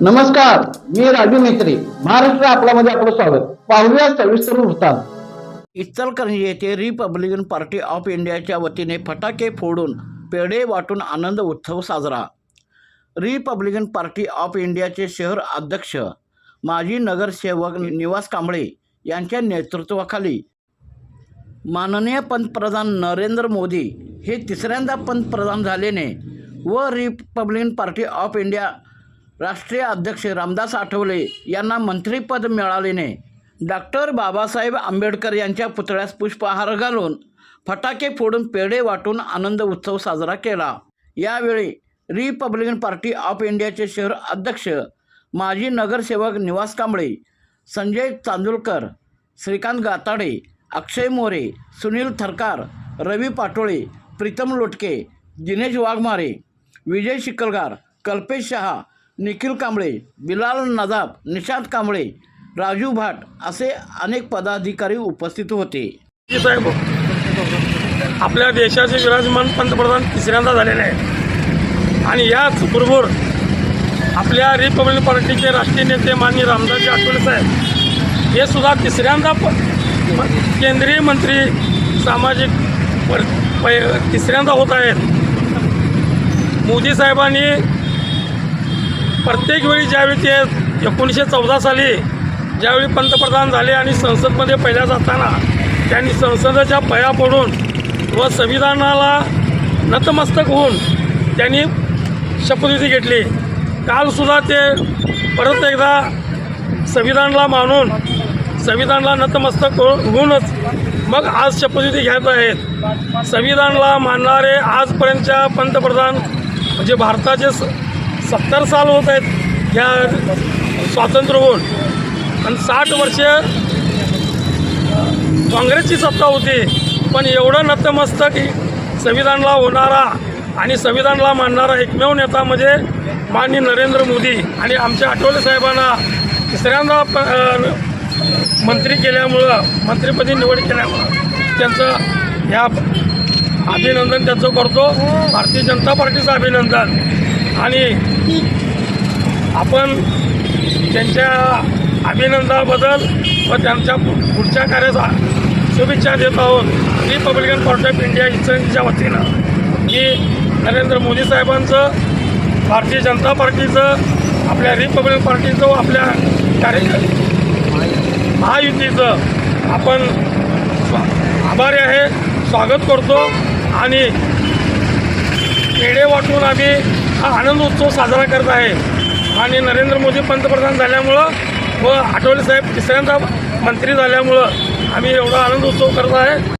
नमस्कार मी राजू मेत्री महाराष्ट्र आपल्यामध्ये आपलं स्वागत. पाहूया सविस्तर वृत्तांत. इचलकरंजी येथे रिपब्लिकन पार्टी ऑफ इंडियाच्या वतीने फटाके फोडून पेढे वाटून आनंद उत्सव साजरा. रिपब्लिकन पार्टी ऑफ इंडियाचे शहर अध्यक्ष माजी नगरसेवक निवास कांबळे यांच्या नेतृत्वाखाली माननीय पंतप्रधान नरेंद्र मोदी हे तिसऱ्यांदा पंतप्रधान झाल्याने व रिपब्लिकन पार्टी ऑफ इंडिया राष्ट्रीय अध्यक्ष रामदास आठवले यांना मंत्रिपद मिळाल्याने डॉक्टर बाबासाहेब आंबेडकर यांच्या पुतळ्यास पुष्पहार घालून फटाके फोडून पेढे वाटून आनंद उत्सव साजरा केला. यावेळी रिपब्लिकन पार्टी ऑफ इंडियाचे शहर अध्यक्ष माजी नगरसेवक निवास कांबळे संजय चांदुलकर श्रीकांत गाताडे अक्षय मोरे सुनील थरकार रवी पाटोळे प्रीतम लोटके दिनेश वाघमारे विजय शिकलगार कल्पेश शहा निखिल कांबळे बिलाल नदाब निशांत कांबळे राजू भाट असे अनेक पदाधिकारी उपस्थित होते. साहेब आपल्या देशाचे विराजमान पंतप्रधान तिसऱ्यांदा झालेले आहेत. आणि याच बरोबर आपल्या रिपब्लिकन पार्टीचे राष्ट्रीय नेते माननीय रामदासजी आठवले साहेब हे सुद्धा तिसऱ्यांदा म- केंद्रीय मंत्री सामाजिक तिसऱ्यांदा होत आहेत. मोदी साहेबांनी प्रत्येक वेळी ज्यावेळी ते एकोणीसशे चौदा साली ज्यावेळी पंतप्रधान झाले आणि संसदमध्ये पहिल्या जाताना त्यांनी संसदेच्या पया पडून व संविधानाला नतमस्तक होऊन त्यांनी शपथविधी घेतली. कालसुद्धा ते परत एकदा संविधानाला मानून संविधानाला नतमस्तक होऊनच मग आज शपथविधी घेत आहेत. संविधानाला मानणारे आजपर्यंतच्या पंतप्रधान म्हणजे भारताचे स सत्तर साल होत आहेत. ह्या स्वातंत्र्य होऊन. आणि साठ वर्ष काँग्रेसची सत्ता होती. पण एवढं नतमस्तक संविधानाला होणारा आणि संविधानाला मानणारा एकमेव नेता म्हणजे माननीय नरेंद्र मोदी आणि आमच्या आठवले साहेबांना तिसऱ्यांदा प मंत्री केल्यामुळं मंत्रिपदी निवड केल्यामुळं त्यांचं ह्या अभिनंदन त्यांचं करतो. भारतीय जनता पार्टीचं अभिनंदन. आणि आपण त्यांच्या अभिनंदनाबद्दल व त्यांच्या पु- पुढच्या कार्याचा शुभेच्छा देत आहोत. रिपब्लिकन पार्टी ऑफ इंडिया इचलकरंजीच्या वतीनं मी नरेंद्र मोदी साहेबांचं भारतीय जनता पार्टीचं आपल्या रिपब्लिकन पार्टीचं व आपल्या कार्य महायुतीचं आपण स्वा- आभारी आहे. स्वागत करतो आणि पेढे वाटून आम्ही हा आनंद उत्सव साजरा करत आहे. आणि नरेंद्र मोदी पंतप्रधान झाल्यामुळं व आठवले साहेब तिसऱ्यांदा मंत्री झाल्यामुळं आम्ही एवढा आनंद उत्सव करत आहे.